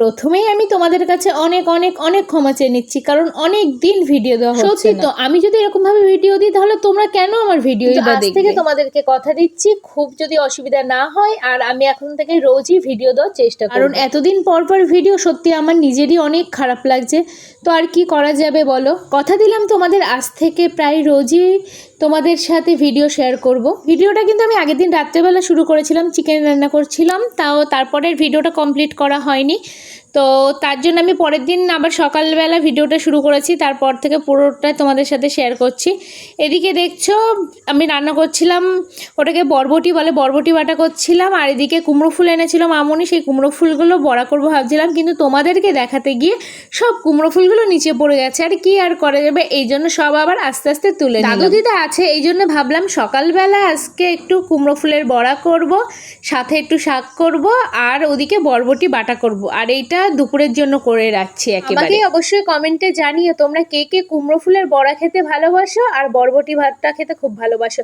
প্রথমেই আমি তোমাদের কাছে অনেক অনেক অনেক ক্ষমা চেয়ে নিচ্ছি কারণ অনেক দিন ভিডিও দেওয়া হচ্ছে তো আমি যদি এরকম ভাবে ভিডিও দিই তাহলে তোমরা কেন আমার ভিডিও আজ থেকে তোমাদেরকে কথা দিচ্ছি খুব যদি অসুবিধা না হয় আর আমি এখন থেকে রোজই ভিডিও দেওয়ার চেষ্টা করব। কারণ এতদিন পর পর ভিডিও সত্যি আমার নিজেরই অনেক খারাপ লাগছে। তো আর কি করা যাবে বলো? কথা দিলাম তোমাদের আজ থেকে প্রায় রোজই তোমাদের সাথে ভিডিও শেয়ার করব। ভিডিওটা কিন্তু আমি আগের দিন রাত্রেবেলা শুরু করেছিলাম চিকেন রান্না করছিলাম, তাও তারপরের ভিডিওটা কমপ্লিট করা হয়নি। তো তার জন্য আমি পরের দিন আবার সকালবেলা ভিডিওটা শুরু করেছি, তারপর থেকে পুরোটা তোমাদের সাথে শেয়ার করছি। এদিকে দেখছ, আমি রান্না করছিলাম, ওটাকে বরবটি বলে বরবটি বাটা করছিলাম, আর এদিকে কুমড়ো ফুল এনেছিল মামনি, সেই কুমড়ো ফুলগুলো বড়া করব ভাবছিলাম, কিন্তু তোমাদেরকে দেখাতে গিয়ে সব কুমড়ো ফুলগুলো নিচে পড়ে গেছে, আর কি আর করা যাবে, এই জন্য সব আবার আস্তে আস্তে তুলে দাদু দিদা আছে, এই জন্য ভাবলাম সকালবেলা আজকে একটু কুমড়ো ফুলের বড়া করব, সাথে একটু শাক করব, আর ওদিকে বরবটি বাটা করব, আর এইটা দুপুরের জন্য করে রাখছি একেবারে। আমাকে অবশ্যই কমেন্টে জানিও তোমরা কে কে কুমড়ো ফুলের বড়া খেতে ভালোবাসো আর বরবটি ভাতটা খেতে খুব ভালোবাসো।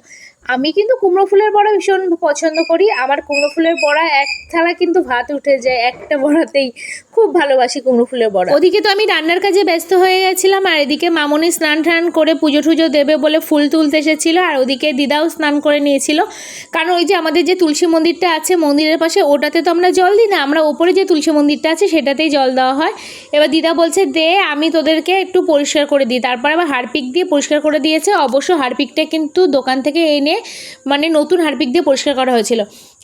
আমি কিন্তু কুমড়ো ফুলের বড়া ভীষণ পছন্দ করি আমার কুমড়ো ফুলের বড়া এক থালা কিন্তু ভাত উঠে যায় একটা বড়াতেই খুব ভালোবাসি কুমড়ো ফুলের বড়া। ওদিকে তো আমি রান্নার কাজে ব্যস্ত হয়ে গেছিলাম আর এদিকে মামনি স্নান টান করে পুজো টুজো দেবে বলে ফুল তুলতে এসেছিল আর ওদিকে দিদাও স্নান করে নিয়েছিল। কারণ ওই যে আমাদের যে তুলসী মন্দিরটা আছে মন্দিরের পাশে ওটাতে তো আমরা জল দিই না আমরা ওপরে যে তুলসী মন্দিরটা আছে সেটাতেই জল দেওয়া হয়। এবার দিদা বলছে, দে, আমি তোদেরকে একটু পরিষ্কার করে দিই। তারপর আবার হারপিক দিয়ে পরিষ্কার করে দিয়েছে। অবশ্য হারপিকটা কিন্তু দোকান থেকে এনে মানে নতুন হারপিক দিয়ে পরিষ্কার করা হয়েছিল।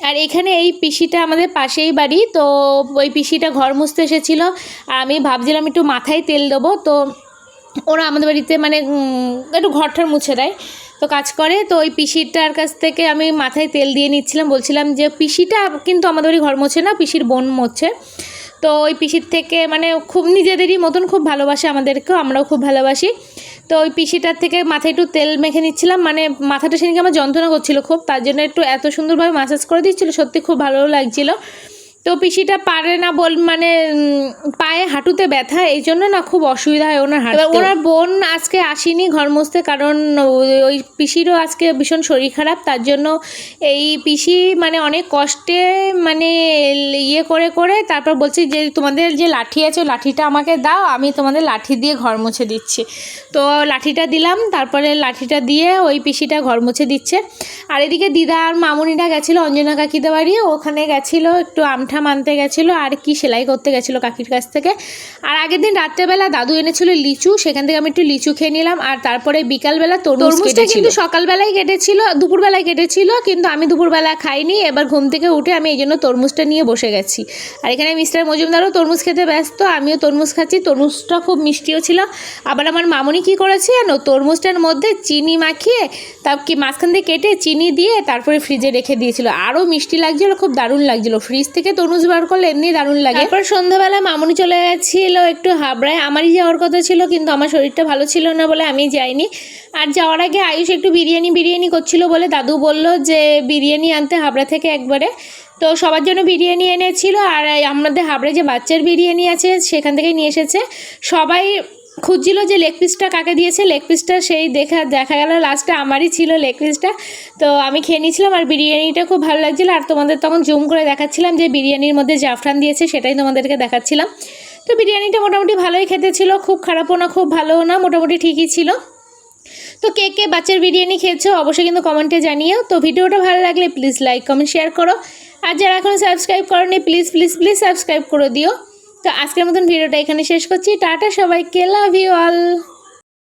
আর এখানে এই পিসিটা আমাদের পাশেই বাড়ি, তো ওই পিসিটা ঘর মুছতে এসেছিল। আর আমি ভাবছিলাম একটু মাথায় তেল দেবো, তো ওরা আমাদের বাড়িতে মানে একটু ঘরটার মুছে দেয়। তো কাজ করে, তো ওই পিসিটার কাছ থেকে আমি মাথায় তেল দিয়ে নিচ্ছিলাম। বলছিলাম যে, পিসিটা কিন্তু আমাদের বাড়ি ঘর মোছে না, পিসির বোন মোছে। তো ওই পিসির থেকে মানে খুব নিজেদেরই মতন খুব ভালোবাসে আমাদেরকেও, আমরাও খুব ভালোবাসি। তো ওই পিসিটার থেকে মাথায় একটু তেল মেখে নিচ্ছিলাম মানে মাথাটা সেদিনকে আমার যন্ত্রণা করছিল খুব, তার জন্য একটু এত সুন্দরভাবে মাসাজ করে দিচ্ছিল সত্যি খুব ভালো লাগছিল। তো পিসিটা পারে না বল মানে পায়ে হাঁটুতে ব্যথা, এই জন্য না খুব অসুবিধা হয় ওনার হাঁটতে। ওনার বোন আজকে আসেনি ঘর মুছতে কারণ ওই- পিসিরও আজকে ভীষণ শরীর খারাপ, তার জন্য এই পিসি মানে অনেক কষ্টে মানে ইয়ে করে করে তারপর বলছি যে, তোমাদের যে লাঠি আছে লাঠিটা আমাকে দাও, আমি তোমাদের লাঠি দিয়ে ঘর মুছে দিচ্ছি। তো লাঠিটা দিলাম, তারপরে লাঠিটা দিয়ে ওই পিসিটা ঘর মুছে দিচ্ছে। আর এদিকে দিদা আর মামুনিটা গেছিল, অঞ্জনা কাকিদের বাড়ি, ওখানে গেছিল একটু আমঠা মানতে গেছিল আর কি সেলাই করতে গেছিল কাকির কাছ থেকে। আর আগের দিন রাত্রেবেলা দাদু এনেছিল লিচু সেখান থেকে আমি একটু লিচু খেয়ে নিলাম। আর তারপরে বিকালবেলা তরমুজ কেটেছিল। কিন্তু সকালবেলায় কেটেছিল দুপুরবেলায় কেটেছিল কিন্তু আমি দুপুরবেলা খাইনি। এবার ঘুম থেকে উঠে আমি এই জন্য তরমুজটা নিয়ে বসে গেছি। আর এখানে মিস্টার মজুমদারও তরমুজ খেতে ব্যস্ত আমিও তরমুজ খাচ্ছি। তরমুজটা খুব মিষ্টিও ছিল। আবার আমার মামনি কি করেছে জানো? তরমুজটার মধ্যে চিনি মাখিয়ে তা কি মাঝখান দিয়ে কেটে চিনি দিয়ে তারপরে ফ্রিজে রেখে দিয়েছিল। আরও মিষ্টি লাগছিল খুব দারুণ লাগছিল। ফ্রিজ থেকে তরমুজ বার করলে এমনি দারুণ লাগে। তারপর সন্ধ্যাবেলা মামনি চলে গেছিল একটু হাবড়ায়। আমারই যাওয়ার কথা ছিল, কিন্তু আমার শরীরটা ভালো ছিল না বলে আমি যাইনি। আর যাওয়ার আগে আয়ুষ একটু বিরিয়ানি বিরিয়ানি করছিল বলে দাদু বলল যে, বিরিয়ানি আনতে হাবড়া থেকে একবারে। তো সবার জন্য বিরিয়ানি এনেছিল, আর আমাদের হাবড়ে যে বাচ্চার বিরিয়ানি আছে, সেখান থেকে নিয়ে এসেছে। সবাই খুঁজছিল যে লেগ পিসটা কাকে দিয়েছে লেগ পিসটা সেই দেখা দেখা গেল লাস্টে আমারই ছিল লেগ পিসটা তো আমি খেয়ে নিয়েছিলাম আর বিরিয়ানিটা খুব ভালো লাগছিল আর তোমাদের তখন জুম করে দেখাচ্ছিলাম যে বিরিয়ানির মধ্যে জাফরান দিয়েছে সেটাই তোমাদেরকে দেখাচ্ছিলাম। তো বিরিয়ানিটা মোটামুটি ভালোই খেতে ছিল, খুব খারাপও না, খুব ভালোও না, মোটামুটি ঠিকই ছিল। তো কে কে বাচ্চার বিরিয়ানি খেয়েছো অবশ্যই কিন্তু কমেন্টে জানিও। তো ভিডিওটা ভালো লাগলে প্লিজ লাইক কমেন্ট শেয়ার করো। আর যারা এখনও সাবস্ক্রাইব করোনি প্লিজ প্লিজ প্লিজ সাবস্ক্রাইব করে দিও। তো আজকের মতন ভিডিওটা এখানে শেষ করছি। টাটা সবাইকে লাভ ইউ অল